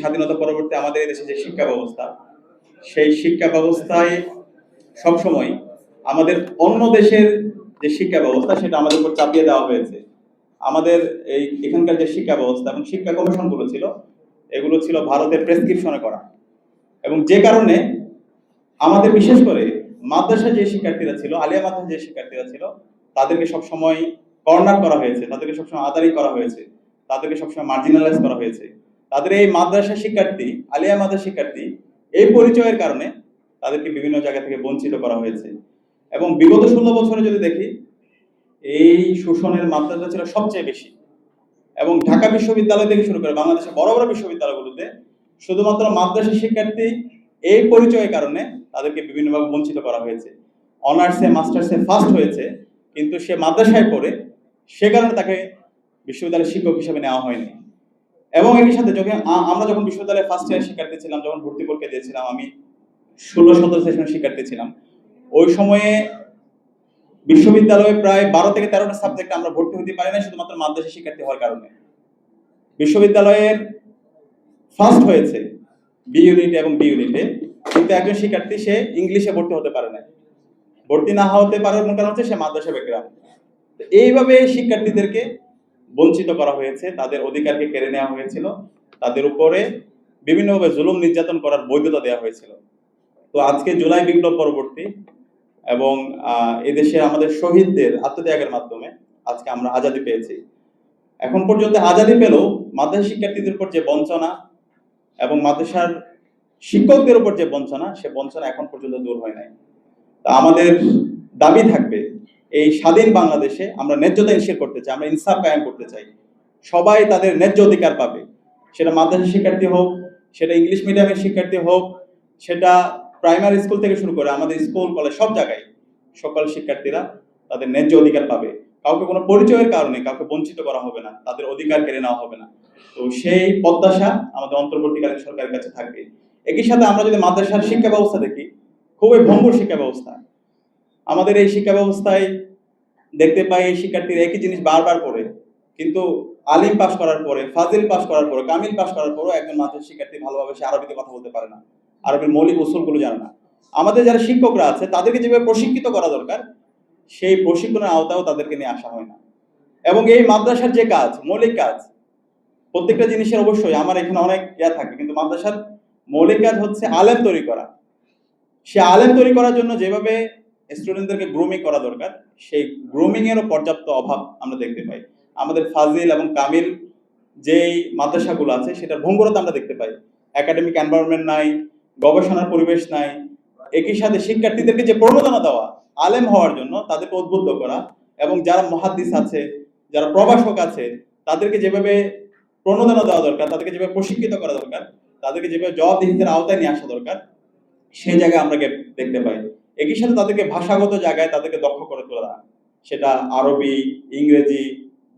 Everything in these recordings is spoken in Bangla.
স্বাধীনতা পরবর্তী আমাদের দেশে যে শিক্ষা ব্যবস্থা, সেই শিক্ষা ব্যবস্থায় সবসময় আমাদের অন্য দেশের যে শিক্ষা ব্যবস্থা, সেটা আমাদের উপর চাপিয়ে দেওয়া হয়েছে। আমাদের এই এখানকার যে শিক্ষা ব্যবস্থা এবং শিক্ষা কমিশনগুলো ছিল, এগুলো ছিল ভারতের প্রেসক্রিপশনে করা। এবং যে কারণে আমাদের বিশেষ করে মাদ্রাসা যে শিক্ষার্থীরা ছিল, আলিয়া মাদ্রাসা যে শিক্ষার্থীরা ছিল, তাদেরকে সবসময় কর্নার করা হয়েছে, তাদেরকে সবসময় আদারি করা হয়েছে, তাদেরকে সবসময় মার্জিনালাইজ করা হয়েছে। তাদের এই মাদ্রাসা শিক্ষার্থী, আলিয়া মাদ্রাসা শিক্ষার্থী, এই পরিচয়ের কারণে তাদেরকে বিভিন্ন জায়গা থেকে বঞ্চিত করা হয়েছে। এবং বিগত ষোলো বছরে যদি দেখি, এই শোষণের মাত্রাটা ছিল সবচেয়ে বেশি। এবং ঢাকা বিশ্ববিদ্যালয় থেকে শুরু করে বাংলাদেশের বড় বড় বিশ্ববিদ্যালয়গুলোতে শুধুমাত্র মাদ্রাসা শিক্ষার্থী এই পরিচয়ের কারণে তাদেরকে বিভিন্নভাবে বঞ্চিত করা হয়েছে। অনার্সে মাস্টার্সে ফার্স্ট হয়েছে, কিন্তু সে মাদ্রাসায় পড়ে, সে কারণে তাকে বিশ্ববিদ্যালয়ের শিক্ষক হিসেবে নেওয়া হয়নি। এবং একই সাথে যখন আমরা যখন বিশ্ববিদ্যালয়ে ফার্স্ট ইয়ার শিক্ষার্থী ছিলাম, যখন ভর্তি পরীক্ষা দিয়েছিলাম, আমি ষোলো সতেরো সেশনের শিক্ষার্থী ছিলাম। ওই সময়ে বিশ্ববিদ্যালয়ে প্রায় বারো থেকে তেরোটা সাবজেক্ট আমরা ভর্তি হতে পারি না শুধুমাত্র মাদ্রাসা শিক্ষার্থী হওয়ার কারণে। বিশ্ববিদ্যালয়ের ফার্স্ট হয়েছে বি ইউনিট এবং বি ইউনিটে কিন্তু একজন শিক্ষার্থী সে ইংলিশে ভর্তি হতে পারে না ভর্তি না হতে পারার কারণ হচ্ছে সে মাদ্রাসা ব্যাকগ্রাউন্ড এইভাবে শিক্ষার্থীদেরকে বঞ্চিত করা হয়েছে, তাদের অধিকারকে কেড়ে নেওয়া হয়েছিল, তাদের উপরে বিভিন্নভাবে জুলুম নির্যাতন করার বৈধতা দেওয়া হয়েছিল। তো আজকে জুলাই বিপ্লব পরবর্তী এবং এদেশে আমাদের শহীদদের আত্মত্যাগের মাধ্যমে আজকে আমরা আজাদি পেয়েছি। এখন পর্যন্ত আজাদি পেলেও মাদ্রাসা শিক্ষার্থীদের উপর যে বঞ্চনা এবং মাদ্রাসার শিক্ষকদের উপর যে বঞ্চনা, সে বঞ্চনা এখন পর্যন্ত দূর হয় নাই। তা আমাদের দাবি থাকবে এই স্বাধীন বাংলাদেশে আমরা ন্যায্যতা ইনশিওর করতে চাই, আমরা ইনসাফ কায়েম করতে চাই। সবাই তাদের ন্যায্য অধিকার পাবে। সেটা মাদ্রাসা শিক্ষার্থী হোক, সেটা ইংলিশ মিডিয়ামের শিক্ষার্থী হোক, সেটা প্রাইমারি স্কুল থেকে শুরু করে আমাদের স্কুল, কলেজ, সব জায়গায় সকল শিক্ষার্থীরা তাদের ন্যায্য অধিকার পাবে। কাউকে কোনো পরিচয়ের কারণে কাউকে বঞ্চিত করা হবে না, তাদের অধিকার কেড়ে নেওয়া হবে না। তো সেই প্রত্যাশা আমাদের অন্তর্বর্তীকালীন সরকারের কাছে থাকবে। একই সাথে আমরা যদি মাদ্রাসার শিক্ষা ব্যবস্থা দেখি, খুবই ভঙ্গুর শিক্ষা ব্যবস্থা। আমাদের এই শিক্ষা ব্যবস্থায় দেখতে পাই এই শিক্ষার্থীরা একই জিনিস বারবার করে। কিন্তু আলিম পাশ করার পরে, ফাজিল পাশ করার পরে, কামিল পাশ করার পরেও একজন মাদ্রাসা শিক্ষার্থী ভালোভাবে সে আরবিতে কথা বলতে পারে না। আরবির মৌলিক উসুলগুলো জানে না। আমাদের যারা শিক্ষকরা আছে, তাদেরকে যেভাবে প্রশিক্ষিত করা দরকার, সেই প্রশিক্ষণের আওতাও তাদেরকে নিয়ে আসা হয় না। এবং এই মাদ্রাসার যে কাজ, মৌলিক কাজ, প্রত্যেকটা জিনিসের অবশ্যই আমার এখানে অনেক ইয়া থাকে, কিন্তু মাদ্রাসার মৌলিক কাজ হচ্ছে আলেম তৈরি করা। সে আলেম তৈরি করার জন্য যেভাবে স্টুডেন্টদেরকে গ্রুমিং করা দরকার। সেই গ্রুমিং এরও পর্যাপ্ত অভাব আমরা দেখতে পাই। আমাদের ফাজিল এবং কামিল যেই মাদ্রাসাগুলো আছে, সেটার ভঙ্গুরতা আমরা দেখতে পাই। একাডেমিক এনভায়রনমেন্ট নাই, গবেষণার পরিবেশ নাই। একই সাথে শিক্ষার্থীদেরকে যে প্রণোদনা দেওয়া, আলেম হওয়ার জন্য তাদেরকে উদ্বুদ্ধ করা এবং যারা মহাদ্দিস আছে, যারা প্রভাষক আছে, তাদেরকে যেভাবে প্রণোদনা দেওয়া দরকার, তাদেরকে যেভাবে প্রশিক্ষিত করা দরকার, তাদেরকে যেভাবে জবাবদিহিতের আওতায় নিয়ে আসা দরকার, সেই জায়গায় আমরা দেখতে পাই। একই সাথে তাদেরকে ভাষাগত জায়গায় তাদেরকে দক্ষ করে তোলা, সেটা আরবি, ইংরেজি,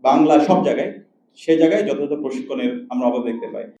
বাংলা সব জায়গায়, সে জায়গায় যথাযথ প্রশিক্ষণের আমরা অভাব দেখতে পাই।